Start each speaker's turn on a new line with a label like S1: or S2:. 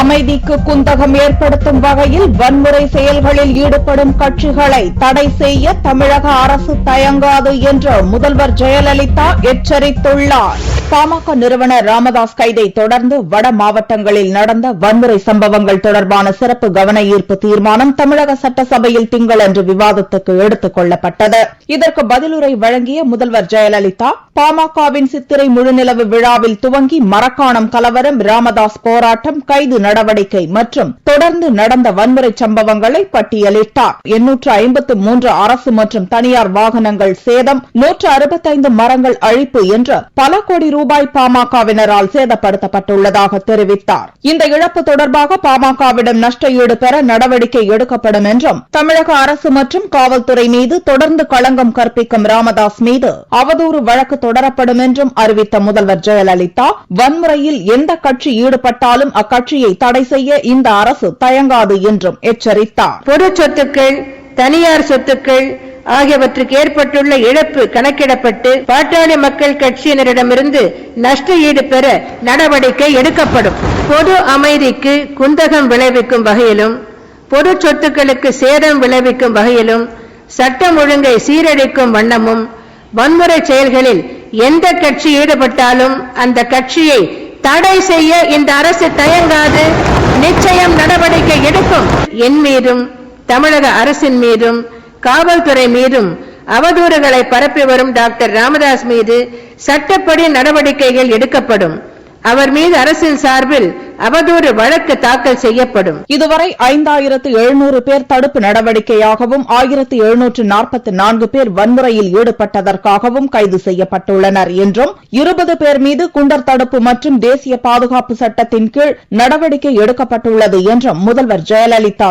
S1: அமைதிக்கு குந்தகம் ஏற்படுத்தும் வகையில் வன்முறை செயல்களில் ஈடுபடும் கட்சிகளை தடை செய்ய தமிழக அரசு தயங்காது என்று முதல்வர் ஜெயலலிதா எச்சரித்துள்ளார். பாமக நிறுவனர் ராமதாஸ் கைதை தொடர்ந்து வட மாவட்டங்களில் நடந்த வன்முறை சம்பவங்கள் தொடர்பான சிறப்பு கவன ஈர்ப்பு தீர்மானம் தமிழக சட்டசபையில் திங்களன்று விவாதத்துக்கு எடுத்துக் கொள்ளப்பட்டது. இதற்கு பதிலுரை வழங்கிய முதல்வர் ஜெயலலிதா பாமகவின் சித்திரை முழுநிலவு விழாவில் துவங்கி மரக்காணம் கலவரம் ராமதாஸ் போராட்டம் கைது நடவடிக்கை மற்றும் தொடர்ந்து நடந்த வன்முறை சம்பவங்களை பட்டியலிட்டார். எண்ணூற்று ஐம்பத்து மூன்று அரசு மற்றும் தனியார் வாகனங்கள் சேதம் நூற்று அறுபத்தைந்து மரங்கள் அழிப்பு என்ற பல கோடி ரூபாய் ரூபாய் பாமகவினரால் சேதப்படுத்தப்பட்டுள்ளதாக தெரிவித்தார். இந்த இழப்பு தொடர்பாக பாமகவிடம் நஷ்ட ஈடு பெற நடவடிக்கை எடுக்கப்படும் என்றும் தமிழக அரசு மற்றும் காவல்துறை மீது தொடர்ந்து களங்கம் கற்பிக்கும் ராமதாஸ் மீது அவதூறு வழக்கு தொடரப்படும் என்றும் அறிவித்த முதல்வர் ஜெயலலிதா வன்முறையில் எந்த கட்சி ஈடுபட்டாலும் அக்கட்சியை தடை செய்ய இந்த அரசு தயங்காது என்றும் எச்சரித்தார்.
S2: பொது சொத்துக்கள் தனியார் சொத்துக்கள் ஆகியவற்றுக்கு ஏற்பட்டுள்ள இழப்பு கணக்கிடப்பட்டு பாட்டாளி மக்கள் கட்சியினரிடமிருந்து நஷ்ட ஈடு பெற நடவடிக்கை எடுக்கப்படும். பொது அமைதிக்கு குந்தகம் விளைவிக்கும் வகையிலும் பொது சொத்துக்களுக்கு சேதம் விளைவிக்கும் வகையிலும் சட்டம் ஒழுங்கை சீரழிக்கும் வண்ணமும் வன்முறை செயல்களில் எந்த கட்சி ஈடுபட்டாலும் அந்த கட்சியை தடை செய்ய இந்த அரசு தயங்காது. நிச்சயம் நடவடிக்கை எடுக்கும். என் மீதும் தமிழக அரசின் மீதும் காவல்துறை மீதும் அவதூறுகளை பரப்பி வரும் டாக்டர் ராமதாஸ் மீது சட்டப்படி நடவடிக்கைகள் எடுக்கப்படும். அவர் மீது அரசின் சார்பில் அவதூறு வழக்கு தாக்கல் செய்யப்படும்.
S1: இதுவரை ஐந்தாயிரத்து எழுநூறு பேர் தடுப்பு நடவடிக்கையாகவும் ஆயிரத்து எழுநூற்று நாற்பத்தி நான்கு பேர் வன்முறையில் ஈடுபட்டதற்காகவும் கைது செய்யப்பட்டுள்ளனர் என்றும் இருபது பேர் மீது குண்டர் தடுப்பு மற்றும் தேசிய பாதுகாப்பு சட்டத்தின் கீழ் நடவடிக்கை எடுக்கப்பட்டுள்ளது என்றும் முதல்வர் ஜெயலலிதா